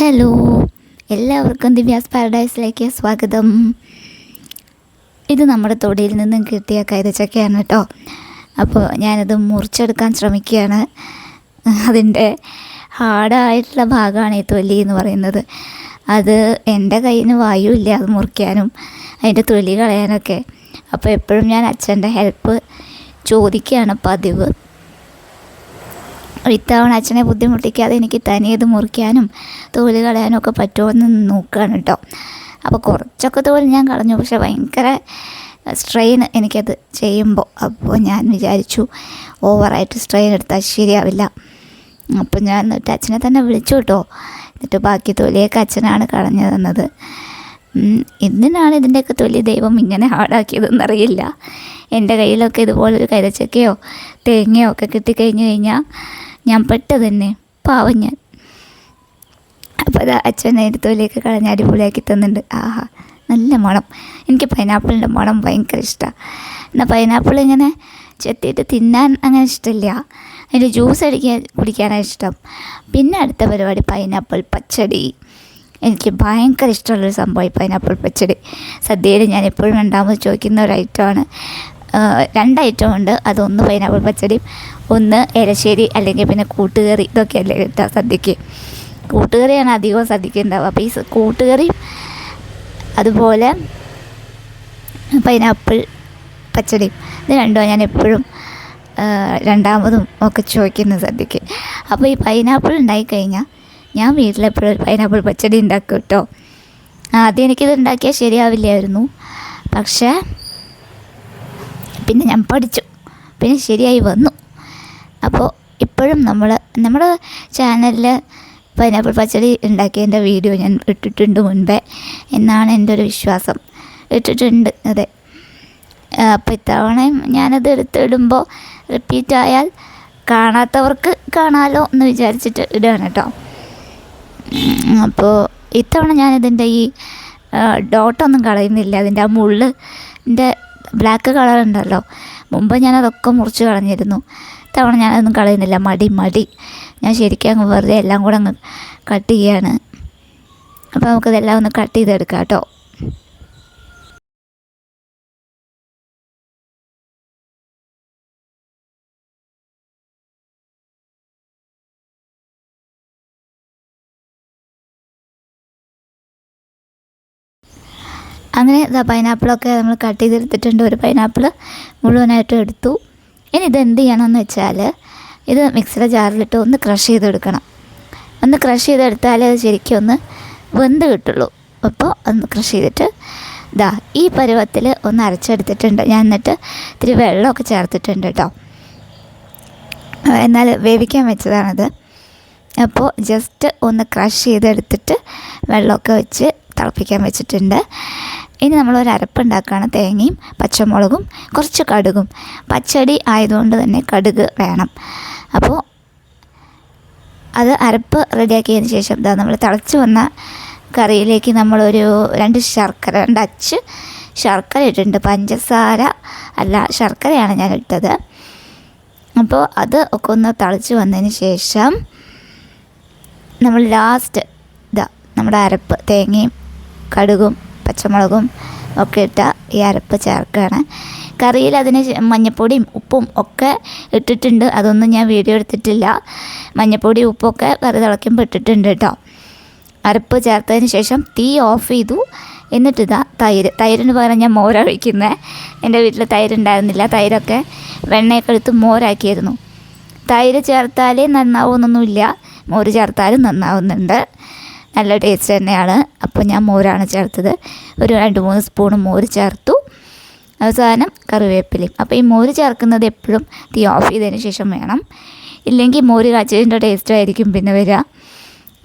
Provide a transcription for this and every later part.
Hello എല്ലാവർക്കും ദിവ്യാസ് പാരഡൈസിലേക്ക് സ്വാഗതം. ഇത് നമ്മുടെ തൊടിയിൽ നിന്നും കിട്ടിയ കൈതച്ചക്കയാണ് കേട്ടോ. അപ്പോൾ ഞാനത് മുറിച്ചെടുക്കാൻ ശ്രമിക്കുകയാണ്. അതിന്റെ ഹാർഡായിട്ടുള്ള ഭാഗമാണ് ഈ തൊലി എന്ന് പറയുന്നത്. അത് എന്റെ കയ്യിന് വായുവില്ല അത് മുറിക്കാനും അതിന്റെ തൊലി കളയാനൊക്കെ. അപ്പോൾ എപ്പോഴും ഞാൻ അച്ഛന്റെ ഹെൽപ്പ് ചോദിക്കുകയാണ് പതിവ്. ഇത്തവണ അച്ഛനെ ബുദ്ധിമുട്ടിക്കാതെ എനിക്ക് തനിയത് മുറിക്കാനും തോൽ കളയാനും ഒക്കെ പറ്റുമോ എന്ന് നോക്കുകയാണ് കേട്ടോ അപ്പോൾ കുറച്ചൊക്കെ തോൽ ഞാൻ കളഞ്ഞു. പക്ഷെ ഭയങ്കര സ്ട്രെയിൻ എനിക്കത് ചെയ്യുമ്പോൾ അപ്പോൾ ഞാൻ വിചാരിച്ചു ഓവറായിട്ട് സ്ട്രെയിൻ എടുത്താൽ ശരിയാവില്ല. അപ്പോൾ ഞാൻ എന്നിട്ട് അച്ഛനെ തന്നെ വിളിച്ചു കേട്ടോ എന്നിട്ട് ബാക്കി തൊലിയൊക്കെ അച്ഛനാണ് കളഞ്ഞു തന്നത് എന്തിനാണ് ഇതിന്റെയൊക്കെ തൊലി ദൈവം ഇങ്ങനെ ഹാർഡാക്കിയതെന്നറിയില്ല. എന്റെ കയ്യിലൊക്കെ ഇതുപോലൊരു കൈതച്ചക്കയോ തേങ്ങയോ ഒക്കെ കിട്ടിക്കഴിഞ്ഞ് കഴിഞ്ഞാൽ ഞാൻ പെട്ടതന്നെ. പാവം ഞാൻ. അപ്പോൾ അത് അച്ഛൻ എടുത്തോലേക്ക് കളഞ്ഞ് അടിപൊളിയാക്കി തന്നിട്ടുണ്ട്. ആഹാ നല്ല മണം. എനിക്ക് പൈനാപ്പിളിന്റെ മണം ഭയങ്കര ഇഷ്ടമാണ് എന്നാൽ പൈനാപ്പിൾ ഇങ്ങനെ ചെത്തിയിട്ട് തിന്നാൻ അങ്ങനെ ഇഷ്ടമില്ല അതിന്റെ ജ്യൂസ് അടിക്കാൻ കുടിക്കാനാണ് ഇഷ്ടം. പിന്നെ അടുത്ത പരിപാടി പൈനാപ്പിൾ പച്ചടി. എനിക്ക് ഭയങ്കര ഇഷ്ടമുള്ളൊരു സംഭവം പൈനാപ്പിൾ പച്ചടി. സദ്യയിൽ ഞാൻ എപ്പോഴും രണ്ടാമത് ചോദിക്കുന്ന ഒരു ഐറ്റമാണ്. രണ്ട് ഐറ്റം ഉണ്ട് അതൊന്ന് പൈനാപ്പിൾ പച്ചടിയും ഒന്ന് എരശ്ശേരി അല്ലെങ്കിൽ പിന്നെ കൂട്ടുകറി ഇതൊക്കെയല്ലേ കിട്ടുക സദ്യക്ക്. കൂട്ടുകറിയാണ് അധികവും സദ്യക്ക് ഉണ്ടാവുക. അപ്പോൾ ഈ കൂട്ടുകറി അതുപോലെ പൈനാപ്പിൾ പച്ചടിയും ഇത് രണ്ടും ഞാൻ എപ്പോഴും രണ്ടാമതും ഒക്കെ ചോദിക്കുന്നത് സദ്യക്ക്. അപ്പോൾ ഈ പൈനാപ്പിൾ ഉണ്ടായിക്കഴിഞ്ഞാൽ ഞാൻ വീട്ടിലെപ്പോഴും പൈനാപ്പിൾ പച്ചടി ഉണ്ടാക്കും കേട്ടോ ആദ്യം എനിക്കിത് ഉണ്ടാക്കിയാൽ ശരിയാവില്ലായിരുന്നു. പക്ഷേ പിന്നെ ഞാൻ പഠിച്ചു. പിന്നെ ശരിയായി വന്നു. അപ്പോൾ ഇപ്പോഴും നമ്മൾ നമ്മുടെ ചാനലിൽ പൈനാപ്പിൾ പച്ചടി ഉണ്ടാക്കിയതിന്റെ വീഡിയോ ഞാൻ ഇട്ടിട്ടുണ്ട് മുൻപേ എന്നാണ് എന്റെ ഒരു വിശ്വാസം. ഇട്ടിട്ടുണ്ട് അതെ. അപ്പോൾ ഇത്തവണയും ഞാനത് എടുത്തിടുമ്പോൾ റിപ്പീറ്റ് ആയാൽ കാണാത്തവർക്ക് കാണാലോ എന്ന് വിചാരിച്ചിട്ട് ഇടുകയാണ് കേട്ടോ. അപ്പോൾ ഇത്തവണ ഞാനിതിന്റെ ഈ ഡോട്ടൊന്നും കളയുന്നില്ല. അതിന്റെ ആ മുള്ളിന്റെ ബ്ലാക്ക് കളർ ഉണ്ടല്ലോ. മുമ്പ് ഞാനതൊക്കെ മുറിച്ച് കളഞ്ഞിരുന്നു. ഇത്തവണ ഞാനതൊന്നും കളയുന്നില്ല. മടി മടി. ഞാൻ ശരിക്കും അങ്ങ് വെറുതെ എല്ലാം കൂടെ അങ്ങ് കട്ട് ചെയ്യാണ്. അപ്പോൾ നമുക്കിതെല്ലാം ഒന്ന് കട്ട് ചെയ്തെടുക്കാം കേട്ടോ അങ്ങനെ ഇതാ പൈനാപ്പിളൊക്കെ നമ്മൾ കട്ട് ചെയ്തെടുത്തിട്ടുണ്ട്. ഒരു പൈനാപ്പിൾ മുഴുവനായിട്ടും എടുത്തു. ഇനി ഇത് എന്ത് ചെയ്യണമെന്ന് വെച്ചാൽ ഇത് മിക്സിയുടെ ജാറിലിട്ട് ഒന്ന് ക്രഷ് ചെയ്തെടുക്കണം. ഒന്ന് ക്രഷ് ചെയ്തെടുത്താലേ അത് ശരിക്കും ഒന്ന് വെന്ത് കിട്ടുള്ളൂ. അപ്പോൾ ഒന്ന് ക്രഷ് ചെയ്തിട്ട് ഇതാ ഈ പരുവത്തിൽ ഒന്ന് അരച്ചെടുത്തിട്ടുണ്ട്. ഞാൻ എന്നിട്ട് ഇത്തിരി വെള്ളമൊക്കെ ചേർത്തിട്ടുണ്ട് കേട്ടോ. എന്നാൽ വേവിക്കാൻ വെച്ചതാണത്. അപ്പോൾ ജസ്റ്റ് ഒന്ന് ക്രഷ് ചെയ്തെടുത്തിട്ട് വെള്ളമൊക്കെ വെച്ച് തിളപ്പിക്കാൻ വെച്ചിട്ടുണ്ട്. ഇനി നമ്മൾ നമ്മളൊരു അരപ്പുണ്ടാക്കുകയാണ് തേങ്ങയും പച്ചമുളകും കുറച്ച് കടുകും. പച്ചടി ആയതുകൊണ്ട് തന്നെ കടുക് വേണം. അപ്പോൾ അത് അരപ്പ് റെഡിയാക്കിയതിന് ശേഷം ഇതാ നമ്മൾ തിളച്ച് വന്ന കറിയിലേക്ക് നമ്മളൊരു രണ്ട് ശർക്കര രണ്ട് അച്ച് ശർക്കര ഇട്ടിട്ടുണ്ട്. പഞ്ചസാര അല്ല ശർക്കരയാണ് ഞാൻ ഇട്ടത്. അപ്പോൾ അത് ഒക്കെ ഒന്ന് തിളച്ച് വന്നതിന് ശേഷം നമ്മൾ ലാസ്റ്റ് ഇതാ നമ്മുടെ അരപ്പ് തേങ്ങയും കടുകും പച്ചമുളകും ഒക്കെ ഇട്ട ഈ അരപ്പ് ചേർക്കുകയാണ്. കറിയിൽ അതിന് മഞ്ഞപ്പൊടിയും ഉപ്പും ഒക്കെ ഇട്ടിട്ടുണ്ട്. അതൊന്നും ഞാൻ വീഡിയോ എടുത്തിട്ടില്ല. മഞ്ഞപ്പൊടി ഉപ്പൊക്കെ കറി തിളയ്ക്കുമ്പോൾ ഇട്ടിട്ടുണ്ട് കേട്ടോ. അരപ്പ് ചേർത്തതിന് ശേഷം തീ ഓഫ് ചെയ്തു. എന്നിട്ടിതാ തൈര്. തൈരിന് പകരം ഞാൻ മോരൊഴിക്കുന്നത് എന്റെ വീട്ടിൽ തൈരുണ്ടായിരുന്നില്ല. തൈരൊക്കെ വെണ്ണയൊക്കെ എടുത്ത് മോരാക്കിയിരുന്നു തൈര് ചേർത്താലേ നന്നാവുമെന്നൊന്നുമില്ല മോര് ചേർത്താലും നന്നാവുന്നുണ്ട്. നല്ല ടേസ്റ്റ് തന്നെയാണ്. അപ്പോൾ ഞാൻ മോരാണ് ചേർത്തത്. ഒരു രണ്ട് മൂന്ന് സ്പൂൺ മോര് ചേർത്തു. അവസാനം കറിവേപ്പിലയും. അപ്പോൾ ഈ മോര് ചേർക്കുന്നത് എപ്പോഴും തീ ഓഫ് ചെയ്തതിന് ശേഷം വേണം. ഇല്ലെങ്കിൽ മോര് കാച്ചതിന്റെ ടേസ്റ്റ് ആയിരിക്കും പിന്നെ വരിക.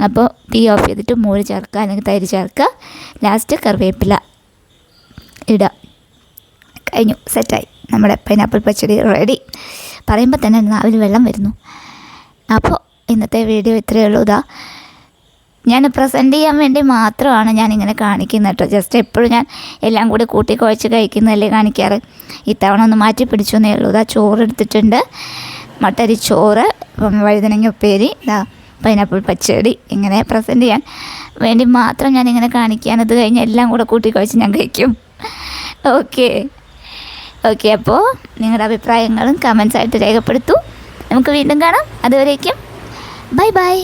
അപ്പോൾ തീ ഓഫ് ചെയ്തിട്ട് മോര് ചേർക്കുക അല്ലെങ്കിൽ തൈര് ചേർക്കുക. ലാസ്റ്റ് കറിവേപ്പില ഇടുക. കഴിഞ്ഞു. സെറ്റായി. നമ്മുടെ പൈനാപ്പിൾ പച്ചടി റെഡി. പറയുമ്പോൾ തന്നെ നാവിൽ വെള്ളം വരുന്നു. അപ്പോൾ ഇന്നത്തെ വീഡിയോ ഇത്രയേ ഉള്ളൂ. ഇതാ. ഞാൻ പ്രസന്റ് ചെയ്യാൻ വേണ്ടി മാത്രമാണ് ഞാൻ ഇങ്ങനെ കാണിക്കുന്നത് കേട്ടോ. ജസ്റ്റ് എപ്പോഴും ഞാൻ എല്ലാം കൂടി കൂട്ടി കുഴച്ച് കഴിക്കുന്നതല്ലേ കാണിക്കാറ്? ഇത്തവണ ഒന്ന് മാറ്റി പിടിച്ചു എന്നേ ഉള്ളൂ. ഇതാ ചോറ് എടുത്തിട്ടുണ്ട്. മട്ടരി ചോറ് വഴുതനങ്ങ ഉപ്പേരി ഇതാ പൈനാപ്പിൾ പച്ചടി ഇങ്ങനെ പ്രസന്റ് ചെയ്യാൻ വേണ്ടി മാത്രം ഞാൻ ഇങ്ങനെ കാണിക്കാൻ അത് കഴിഞ്ഞ് എല്ലാം കൂടെ കൂട്ടി കുഴച്ച് ഞാൻ കഴിക്കും. ഓക്കെ ഓക്കെ അപ്പോൾ നിങ്ങളുടെ അഭിപ്രായങ്ങളും കമൻസായിട്ട് രേഖപ്പെടുത്തൂ. നമുക്ക് വീണ്ടും കാണാം. അതുവരേക്കും. Bye bye